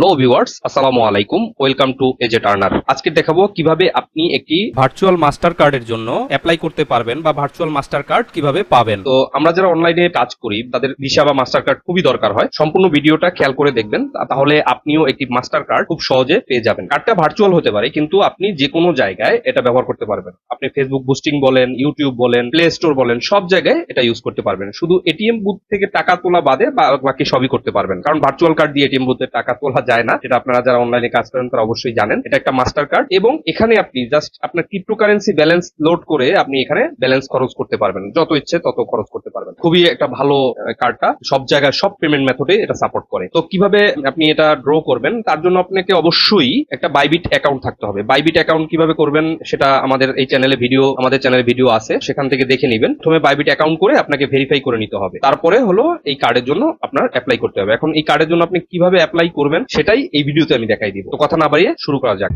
Hello viewers আসসালামু আলাইকুম welcome to এজে টার্নার আজকে দেখাবো কীভাবে আপনি একটি ভার্চুয়াল মাস্টার কার্ডের জন্য অ্যাপ্লাই করতে পারবেন বা ভার্চুয়াল মাস্টার কার্ড কীভাবে পাবেন। তো আমরা যারা অনলাইনে কাজ করি, তাদের ভিসা বা মাস্টার কার্ড খুবই দরকার হয়। সম্পূর্ণ ভিডিওটা খেয়াল করে দেখবেন তাহলে আপনিও একটি মাস্টার কার্ড খুব সহজে পেয়ে যাবেন। কার্ডটা ভার্চুয়াল হতে পারে, কিন্তু আপনি যে কোনো জায়গায় এটা ব্যবহার করতে পারবেন। আপনি ফেসবুক বুস্টিং বলেন ইউটিউব বলেন প্লে স্টোর বলেন, সব জায়গায় এটা ইউজ করতে পারবেন। শুধু এটিএম বুথ থেকে টাকা তোলা বাদে বাকি সবই করতে পারবেন। কারণ ভার্চুয়াল কার্ড দিয়ে এটিএম বুথে টাকা তোলা যায় না, যেটা আপনারা যারা অনলাইনে কাজ করেন তারা অবশ্যই জানেন। এটা একটা মাস্টার কার্ড এবং এখানে আপনি জাস্ট আপনার ক্রিপ্টোকারেন্সি ব্যালেন্স লোড করে আপনি এখানে ব্যালেন্স খরচ করতে পারবেন। যত ইচ্ছে তত খরচ করতে পারবেন। খুবই একটা ভালো কার্ডটা সব জায়গায় সব পেমেন্ট মেথডে এটা সাপোর্ট করে। তো কীভাবে আপনি এটা ড্র করবেন, তার জন্য আপনাকে অবশ্যই একটা বাইবিট অ্যাকাউন্ট থাকতে হবে। বাইবিট অ্যাকাউন্ট কীভাবে করবেন সেটা আমাদের এই চ্যানেলে ভিডিও আমাদের চ্যানেলে ভিডিও আছে। সেখান থেকে দেখে নেবেন। প্রথমে বাইবিট অ্যাকাউন্ট করে আপনাকে ভেরিফাই করে নিতে হবে। তারপরে হলো এই কার্ডের জন্য আপনার অ্যাপ্লাই করতে হবে। এখন এই কার্ডের জন্য আপনি কীভাবে অ্যাপ্লাই করবেন সেটাই এই ভিডিওতে আমি দেখাই দিব। তো কথা না বাড়িয়ে শুরু করা যাক।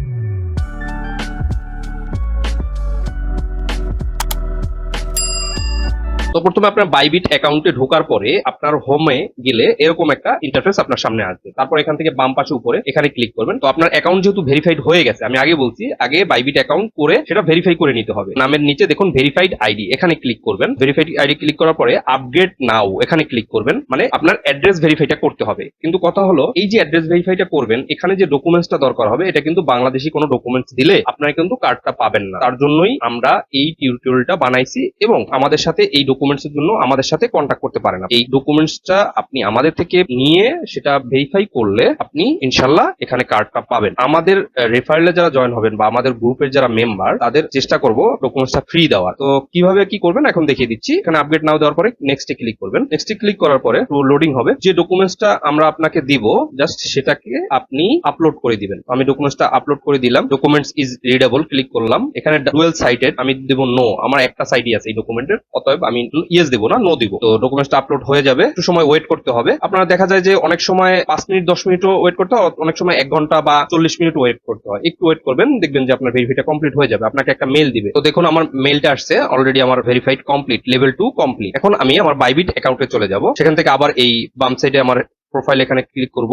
তো প্রথমে আপনার বাইবিট অ্যাকাউন্টে ঢোকার পরে আপনার হোমে গেলে এরকম একটা ইন্টারফেস আপনার সামনে আসবে। তারপর এখান থেকে বাম পাশে উপরে এখানে ক্লিক করবেন। তো আপনার অ্যাকাউন্ট যেহেতু ভেরিফাইড হয়ে গেছে, আমি আগে বলছি, আগে বাইবিট অ্যাকাউন্ট করে সেটা ভেরিফাই করে নিতে হবে। নামের নিচে দেখুন ভেরিফাইড আইডি এখানে ক্লিক করবেন। ভেরিফাইড আইডি ক্লিক করার পরে আপগ্রেড নাও এখানে ক্লিক করবেন। মানে আপনার অ্যাড্রেস ভেরিফাইটা করতে হবে। কিন্তু কথা হলো, এই যে অ্যাড্রেস ভেরিফাইটা করবেন, এখানে যে ডকুমেন্টসটা দরকার হবে, এটা কিন্তু বাংলাদেশি কোনো ডকুমেন্টস দিলে আপনারা কিন্তু কার্ডটা পাবেন না। তার জন্যই আমরা এই টিউটোরিয়ালটা বানাইছি এবং আমাদের সাথে এই ডকুমেন্টস এর জন্য আমাদের সাথে কন্ট্যাক্ট করতে পারেন এই ডকুমেন্টসটা আপনি আমাদের থেকে নিয়ে সেটা ভেরিফাই করলে আপনি ইনশাল্লাহ এখানে কার্ডটা পাবেন। আমাদের রেফারেলে যারা জয়েন হবেন বা আমাদের গ্রুপের যারা মেম্বার তাদের চেষ্টা করব ডকুমেন্টসটা ফ্রি দেওয়ার। তো কীভাবে কি করবেন এখন দেখিয়ে দিচ্ছি। এখানে আপডেট নাও দেওয়ার পরে নেক্সটে ক্লিক করবেন। নেক্সটে ক্লিক করার পরে লোডিং হবে। যে ডকুমেন্টসটা আমরা আপনাকে দিব জাস্ট সেটাকে আপনি আপলোড করে দিবেন। আমি ডকুমেন্টসটা আপলোড করে দিলাম। ডকুমেন্টস ইজ রিডেবল ক্লিক করলাম। এখানে ডুয়েল সাইটেড আমি দেব নো আমার একটা সাইডই আছে এই ডকুমেন্টের অতএব আমি ইয়েস দেবো না নো দিব। তো ডকুমেন্টসটা আপলোড হয়ে যাবে, একটু সময় ওয়েট করতে হবে। আপনারা দেখা যায় যে অনেক সময় পাঁচ মিনিট, দশ মিনিটও ওয়েট করতে হয়, অনেক সময় এক ঘণ্টা বা চল্লিশ মিনিট ওয়েট করতে হয়। একটু ওয়েট করবেন, দেখবেন যে আপনার ভেরিফাইটা কমপ্লিট হয়ে যাবে। আপনাকে একটা মেল দিবে। তো দেখুন, আমার মেলটা আসছে অলরেডি আমার verified complete level two complete এখন আমি আমার বাইবিট অ্যাকাউন্টে চলে যাব। সেখান থেকে আবার এই বাম সাইডে আমার প্রোফাইল এখানে ক্লিক করব।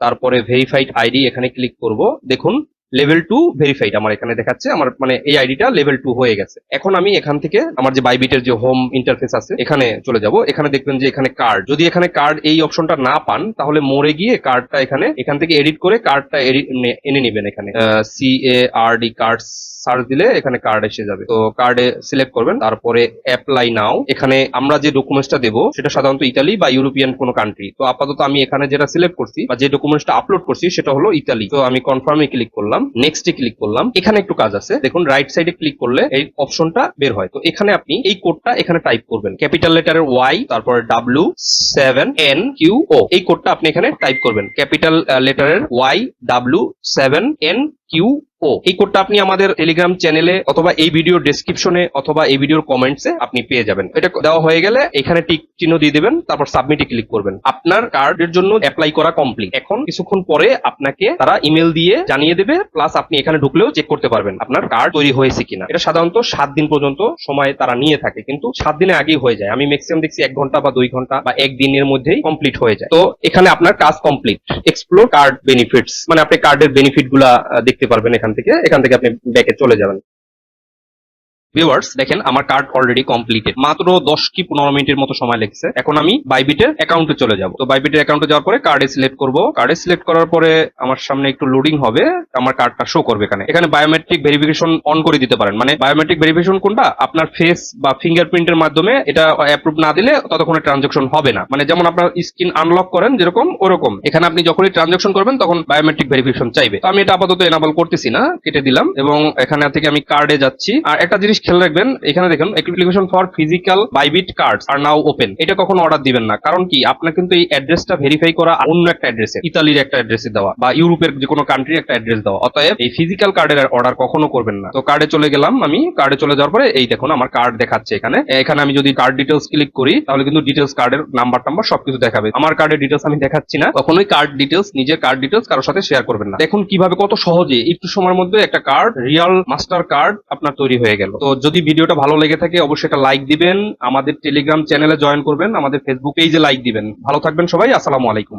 তারপরে ভেরিফাইড আইডি এখানে ক্লিক করব। দেখুন লেভেল টু ভেরিফাইড আমার এখানে দেখাচ্ছে। আমার মানে এই আইডিটা লেভেল টু হয়ে গেছে। এখন আমি এখান থেকে আমার যে বাইবিটের যে হোম ইন্টারফেস আছে, এখানে চলে যাব। এখানে দেখবেন যে এখানে কার্ড যদি এখানে কার্ড এই অপশনটা না পান, তাহলে মোড়ে গিয়ে কার্ডটা এখানে, এখান থেকে এডিট করে কার্ডটা এনে নেবেন এখানে। C A R D card search দিলে এখানে কার্ড এসে যাবে। তো কার্ডে সিলেক্ট করবেন। তারপরে অ্যাপ্লাই নাও এখানে আমরা যে ডকুমেন্টসটা দেবো, সেটা সাধারণত ইতালি বা ইউরোপিয়ান কোনো কান্ট্রি তো আপাতত আমি এখানে যেটা সিলেক্ট করছি বা যে ডকুমেন্টসটা আপলোড করছি, সেটা হলো ইতালি তো আমি কনফার্মে ক্লিক করলাম। নেক্সটে ক্লিক করলাম। এখানে একটু কাজ আছে। দেখুন রাইট সাইডে ক্লিক করলে এই অপশনটা বের হয়। তো এখানে আপনি এই কোডটা এখানে টাইপ করবেন। ক্যাপিটাল লেটারের ওয়াই তারপর W seven N Q O এই কোডটা আপনি এখানে টাইপ করবেন। Capital লেটারের Y W seven N Q O এই কোডটা আপনি আমাদের টেলিগ্রাম চ্যানেলে অথবা এই ভিডিওর ডেসক্রিপশনে অথবা এই ভিডিওর কমেন্টসে আপনি পেয়ে যাবেন। এটা দেওয়া হয়ে গেলে এখানে টিক চিহ্ন দিয়ে দিবেন, তারপর সাবমিটে ক্লিক করবেন। আপনার কার্ডের জন্য অ্যাপ্লাই করা কমপ্লিট এখন কিছুক্ষণ পরে আপনাকে তারা ইমেল দিয়ে জানিয়ে দেবে প্লাস আপনি এখানে ঢুকলেও চেক করতে পারবেন আপনার কার্ড তৈরি হয়েছে কিনা। এটা সাধারণত সাত দিন পর্যন্ত সময় তারা নিয়ে থাকে, কিন্তু সাত দিনে আগেই হয়ে যায়। আমি ম্যাক্সিমাম দেখছি এক ঘণ্টা বা দুই ঘণ্টা বা এক দিনের মধ্যেই কমপ্লিট হয়ে যায়। তো এখানে আপনার কাজ কমপ্লিট এক্সপ্লোর কার্ড বেনিফিটস মানে আপনি কার্ডের বেনিফিটগুলা দেখতে পারবেন এখান থেকে এখান থেকে আপনি ব্যাকে চলে যাবেন। ভিউয়ার্স দেখেন, আমার কার্ড অলরেডি কমপ্লিটেড মাত্র দশ কি পনেরো মিনিটের মতো সময় লেগেছে। এখন আমি বাইবিটের অ্যাকাউন্টে চলে যাব। তো বাইবিটের অ্যাকাউন্টে যাওয়ার পরে কার্ডে সিলেক্ট করব। কার্ডে সিলেক্ট করার পরে আমার সামনে একটু লোডিং হবে। আমার কার্ডটা শো করবে এখানে। এখানে বায়োমেট্রিক ভেরিফিকেশন অন করে দিতে পারেন। মানে বায়োমেট্রিক ভেরিফিকেশন কোনটা? আপনার ফেস বা ফিঙ্গারপ্রিন্টের মাধ্যমে এটা অ্যাপ্রুভ না দিলে ততক্ষণে ট্রানজাকশন হবে না। মানে যেমন আপনার স্ক্রিন আনলক করেন, যেরকম, ওরকম। এখানে আপনি যখনই ট্রানজাকশন করবেন, তখন বায়োমেট্রিক ভেরিফিকেশন চাইবে। তো আমি এটা আপাতত এনাবল করতেছি না, কেটে দিলাম। এবং এখানে থেকে আমি কার্ডে যাচ্ছি। আর একটা জিনিস খেয়াল রাখবেন, এখানে দেখুন application for physical Bybit cards are now open এটা কখনো অর্ডার দিবেন না, কারণ কি? আপনার কিন্তু এই অ্যাড্রেসটা ভেরিফাই করা অন্য একটা অ্যাড্রেসে ইতালির একটা অ্যাড্রেসে দেওয়া বা ইউরোপের যে কোনো কান্ট্রির একটা অ্যাড্রেস দেওয়া। অতএব এই ফিজিক্যাল কার্ডের অর্ডার কখনো করবেন না। তো কার্ডে চলে গেলাম আমি কার্ডে চলে যাওয়ার পরে এই দেখুন আমার কার্ড দেখাচ্ছে এখানে। এখানে আমি যদি কার্ড ডিটেলস ক্লিক করি, তাহলে কিন্তু ডিটেলস কার্ডের নাম্বার টাম্বার সবকিছু দেখাবে। আমার কার্ডের ডিটেলস আমি দেখাচ্ছি না, কখনোই কার্ড ডিটেলস নিজের কার্ড ডিটেলস কারোর সাথে শেয়ার করবেন না। দেখুন কীভাবে কত সহজে, একটু সময়ের মধ্যে একটা কার্ড রিয়াল মাস্টার কার্ড আপনার তৈরি হয়ে গেল। তো যদি ভিডিওটা ভালো লেগে থাকে, অবশ্যই একটা লাইক দিবেন। আমাদের টেলিগ্রাম চ্যানেলে জয়েন করবেন, আমাদের ফেসবুকেই যে লাইক দিবেন। ভালো থাকবেন সবাই, আসসালামু আলাইকুম।